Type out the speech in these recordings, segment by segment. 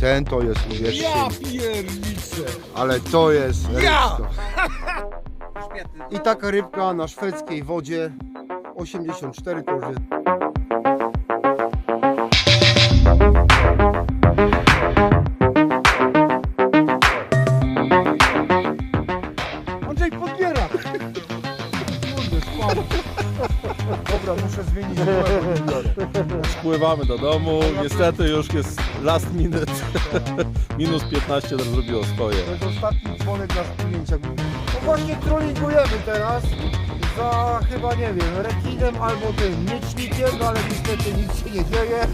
ten to jest, uwierzcie Ja mi. Ale to jest Ja! rybka. I taka rybka na szwedzkiej wodzie 84 to już jest. Andrzej podbiera! Kurde, spadł. Dobra, muszę zmienić Spływamy do domu. Niestety już jest last minute. Minus 15 to zrobiło swoje. To jest ostatni dzwonek na spłynięcia. No właśnie trollingujemy teraz za chyba nie wiem, rekinem albo tym miecznikiem, no ale niestety nic się nie dzieje.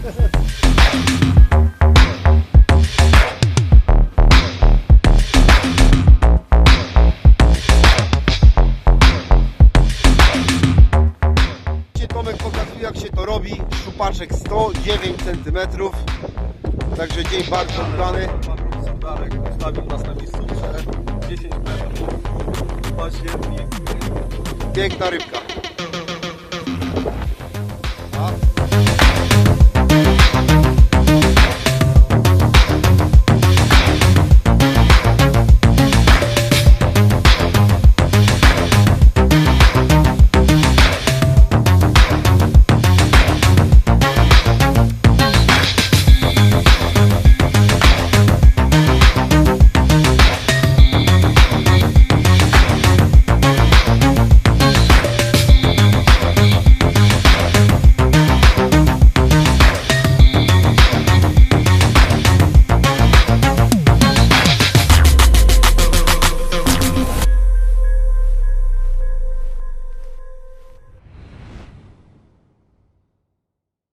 Dzisiaj Tomek pokazuje jak się to robi. Szupaczek 109 cm. Także dzień bardzo udany. Darek postawił nas na miejscówce 10 metrów. Piękna rybka.